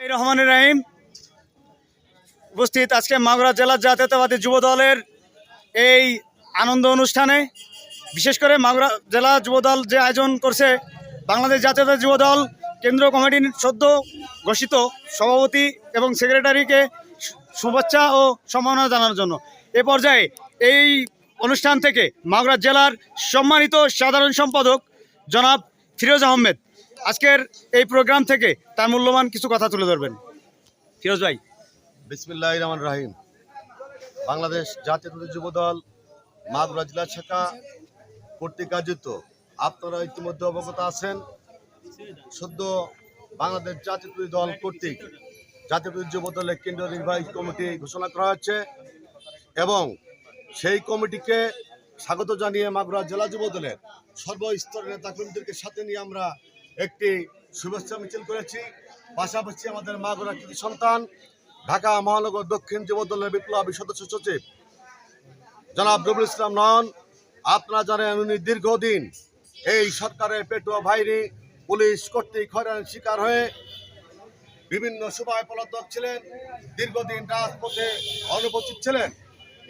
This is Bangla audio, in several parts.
রহমান রাহিম। উপস্থিত আজকে মাগুরা জেলা জাতীয়তাবাদী যুব দলের এই আনন্দ অনুষ্ঠানে, বিশেষ করে মাগুরা জেলা যুব দল যে আয়োজন করছে, বাংলাদেশ জাতীয়তাবাদী যুব দল কেন্দ্রীয় কমিটির সদ্য ঘোষিত সভাপতি এবং সেক্রেটারিকে শুভেচ্ছা ও সম্মাননা জানানোর জন্য। এ পর্যায়ে এই অনুষ্ঠান থেকে মাগুরা জেলার সম্মানিত সাধারণ সম্পাদক জনাব ফিরোজ আহমেদ আজকের এই প্রোগ্রাম থেকে তার মূল্যবান কিছু কথা তুলে ধরবেন। ফিরোজ ভাই। বিসমিল্লাহ রহমান রাহিম। বাংলাদেশ জাতীয় যুব দল মাগুরা জেলা শাখা কর্তৃক আয়োজিত। আপনারা ইতিমধ্যে অবগত আছেন সদ্য বাংলাদেশ জাতীয় দল কর্তৃক জাতীয় যুব দলের কেন্দ্রীয় নির্বাহী কমিটি ঘোষণা করা হয়েছে এবং সেই কমিটিকে স্বাগত জানিয়ে মাগুরা জেলা যুব দলের সর্বস্তরের নেতাকর্মীদেরকে সাথে নিয়ে আমরা একটি শুভেচ্ছা মিছিল করেছি। পাশাপাশি আমাদের মাগুরা কৃতি সন্তান, ঢাকা মহানগর দক্ষিণ যুব দলের বিপ্লবী সদস্য সচিব। জনাব রবুল ইসলাম নন, আপনারা জানেন উনি দীর্ঘদিন এই সরকারের পেটুয়া ভাইরি পুলিশ কর্তৃক হয়রানির শিকার হয়ে বিভিন্ন সভায় পলাতক ছিলেন, দীর্ঘদিন রাজপথে অনুপস্থিত ছিলেন।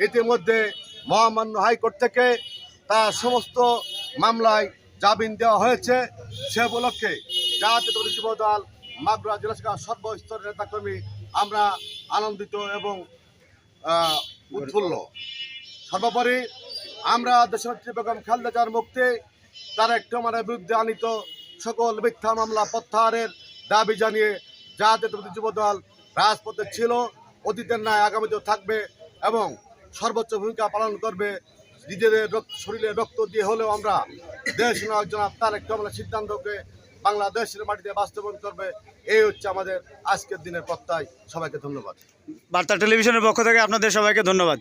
ইতিমধ্যে মহামান্য হাইকোর্ট থেকে তার সমস্ত মামলায় জামিন দেওয়া হয়েছে। সে উপলক্ষে জাতীয় যুব দল, মাগুরা জেলা শাখার সর্বস্তরের নেতাকর্মী আমরা আনন্দিত এবং উৎফুল্ল। সর্বোপরি আমরা দেশনেত্রী বেগম জিয়ার মুক্তি, তার রহমানের বিরুদ্ধে আনিত সকল মিথ্যা মামলা প্রত্যাহারের দাবি জানিয়ে জাতীয় যুব দল রাজপথে ছিল, অতীতের ন্যায় আগামীতেও থাকবে এবং সর্বোচ্চ ভূমিকা পালন করবে। নিজেদের শরীরে রক্ত দিয়ে হলেও আমরা দেশ নায়ক জনাব তারেক কমলা সিদ্ধান্তকে বাংলাদেশের মাটিতে বাস্তবায়ন করবে, এই হচ্ছে আমাদের আজকের দিনের প্রত্যয়। সবাইকে ধন্যবাদ। বার্তা টেলিভিশনের পক্ষ থেকে আপনাদের সবাইকে ধন্যবাদ।